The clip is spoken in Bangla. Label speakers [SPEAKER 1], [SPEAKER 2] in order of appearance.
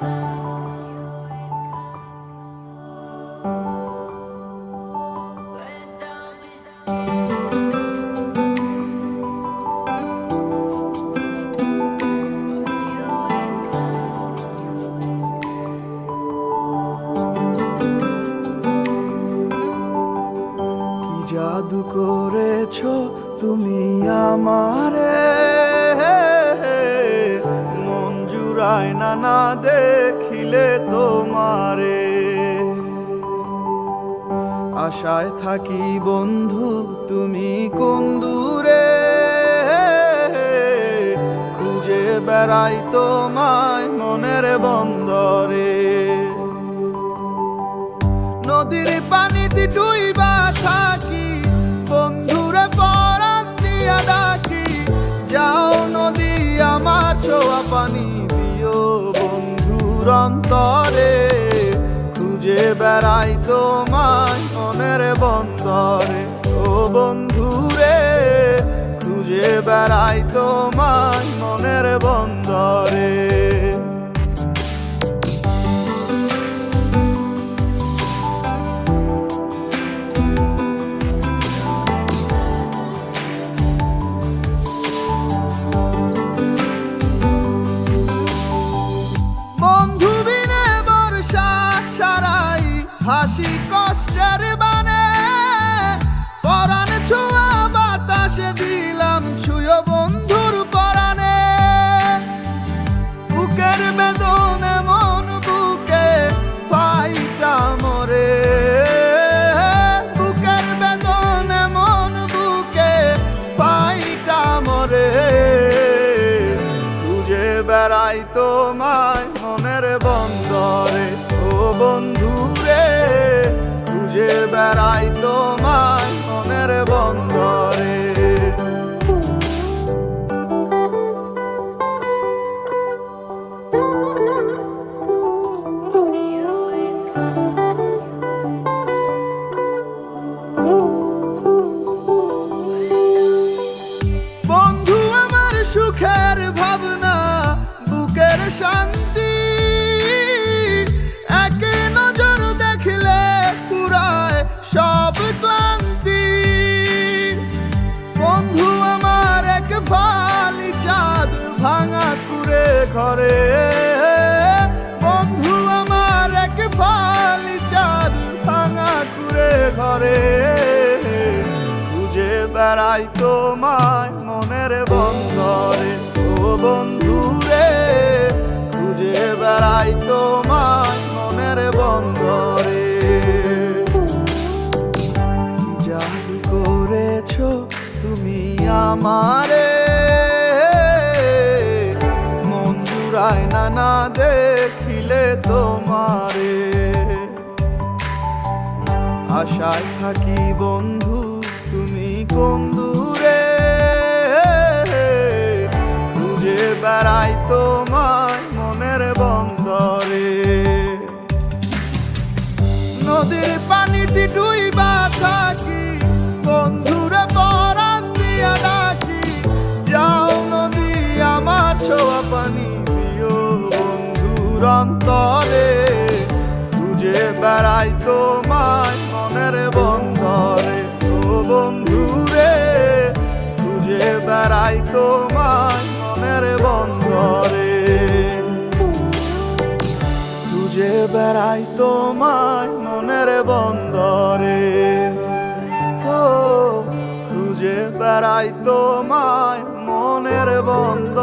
[SPEAKER 1] জাদু করেছ তুমি আমার জুড়ায় না দেখিলে তোমারে। আশায় থাকি বন্ধু, তুমি কোন দূরে? খুঁজে বেড়াই তোমায় মনের বন্দরে। নদীর পানি ডুইবা বন্ধুর অন্তরে খুঁজে বেড়াই তোমায় মনের বন্দরে। ও বন্ধুরে খুঁজে বেড়াই তোমায় মনের বন্দরে। হাসি কষ্টের বানে পরাণ ছোঁয়া বাতাসে দিলাম, ছুঁয় বন্ধুর পরাণে। বুকের বেদনে মন বুকে পাইটা মরে। বুকের বেদনে মন বুকে পাইটা মরে। খুঁজে বেড়াই তোমায় মনের বন্দরে খুঁজে বন্ধু আমার এক ফালি চাঁদ ভাঙা কুড়ে ঘরে। বন্ধু আমার এক ফালি চাঁদ ভাঙা কুড়ে ঘরে। খুঁজে বেড়াই তোমায় মনের বন্দরে। ও বন্ধু রে খুঁজে বেড়াই তোমায় মনের বন্দরে। আমারে মন জুড়ায় দেখিলে তোমারে। আশায় থাকি বন্ধু, তুমি কোন দূরে? খুঁজে বেড়াই তোমায় মনের বন্দরে অন্তরে খুঁজে বেড়াই তোমায় মনের বন্দরে ও বন্ধুরে, খুঁজে বেড়াই তোমায় মনের বন্দরে খুঁজে বেড়াই তোমায় মনের বন্দরে ও, খুঁজে বেড়াই তোমায় মনের বন্দরে